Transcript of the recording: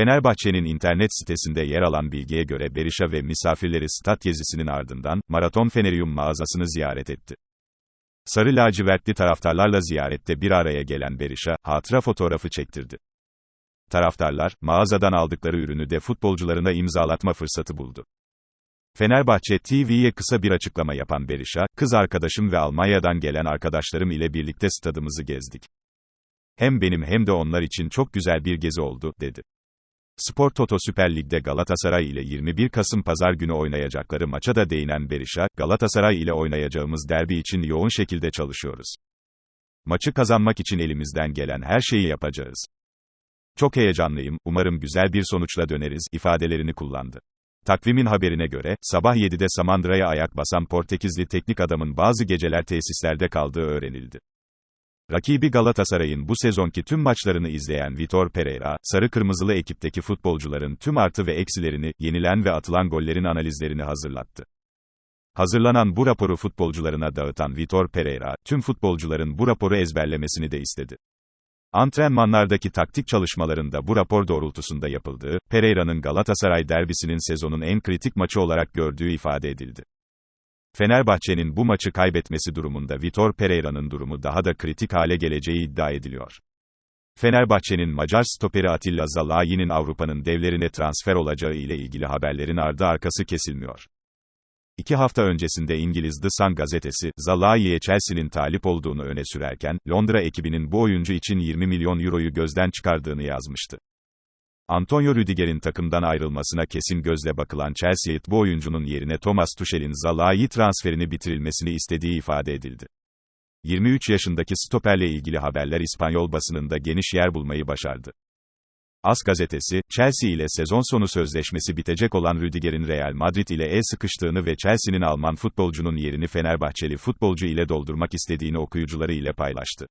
Fenerbahçe'nin internet sitesinde yer alan bilgiye göre Berisha ve misafirleri stat gezisinin ardından, Maraton Feneryum mağazasını ziyaret etti. Sarı lacivertli taraftarlarla ziyarette bir araya gelen Berisha, hatıra fotoğrafı çektirdi. Taraftarlar, mağazadan aldıkları ürünü de futbolcularına imzalatma fırsatı buldu. Fenerbahçe TV'ye kısa bir açıklama yapan Berisha, kız arkadaşım ve Almanya'dan gelen arkadaşlarım ile birlikte stadımızı gezdik. Hem benim hem de onlar için çok güzel bir gezi oldu, dedi. Spor Toto Süper Lig'de Galatasaray ile 21 Kasım Pazar günü oynayacakları maça da değinen Berisha, Galatasaray ile oynayacağımız derbi için yoğun şekilde çalışıyoruz. Maçı kazanmak için elimizden gelen her şeyi yapacağız. Çok heyecanlıyım, umarım güzel bir sonuçla döneriz, ifadelerini kullandı. Takvimin haberine göre, sabah 7'de Samandıra'ya ayak basan Portekizli teknik adamın bazı geceler tesislerde kaldığı öğrenildi. Rakibi Galatasaray'ın bu sezonki tüm maçlarını izleyen Vitor Pereira, sarı kırmızılı ekipteki futbolcuların tüm artı ve eksilerini, yenilen ve atılan gollerin analizlerini hazırlattı. Hazırlanan bu raporu futbolcularına dağıtan Vitor Pereira, tüm futbolcuların bu raporu ezberlemesini de istedi. Antrenmanlardaki taktik çalışmalarında bu rapor doğrultusunda yapıldığı, Pereira'nın Galatasaray derbisinin sezonun en kritik maçı olarak gördüğü ifade edildi. Fenerbahçe'nin bu maçı kaybetmesi durumunda Vitor Pereira'nın durumu daha da kritik hale geleceği iddia ediliyor. Fenerbahçe'nin Macar stoperi Atilla Zalai'nin Avrupa'nın devlerine transfer olacağı ile ilgili haberlerin ardı arkası kesilmiyor. İki hafta öncesinde İngiliz The Sun gazetesi, Zalai'ye Chelsea'nin talip olduğunu öne sürerken, Londra ekibinin bu oyuncu için 20 milyon euroyu gözden çıkardığını yazmıştı. Antonio Rüdiger'in takımdan ayrılmasına kesin gözle bakılan Chelsea, bu oyuncunun yerine Thomas Tuchel'in Zalai transferini bitirilmesini istediği ifade edildi. 23 yaşındaki stoperle ilgili haberler İspanyol basınında geniş yer bulmayı başardı. As gazetesi, Chelsea ile sezon sonu sözleşmesi bitecek olan Rüdiger'in Real Madrid ile el sıkıştığını ve Chelsea'nin Alman futbolcunun yerini Fenerbahçeli futbolcu ile doldurmak istediğini okuyucuları ile paylaştı.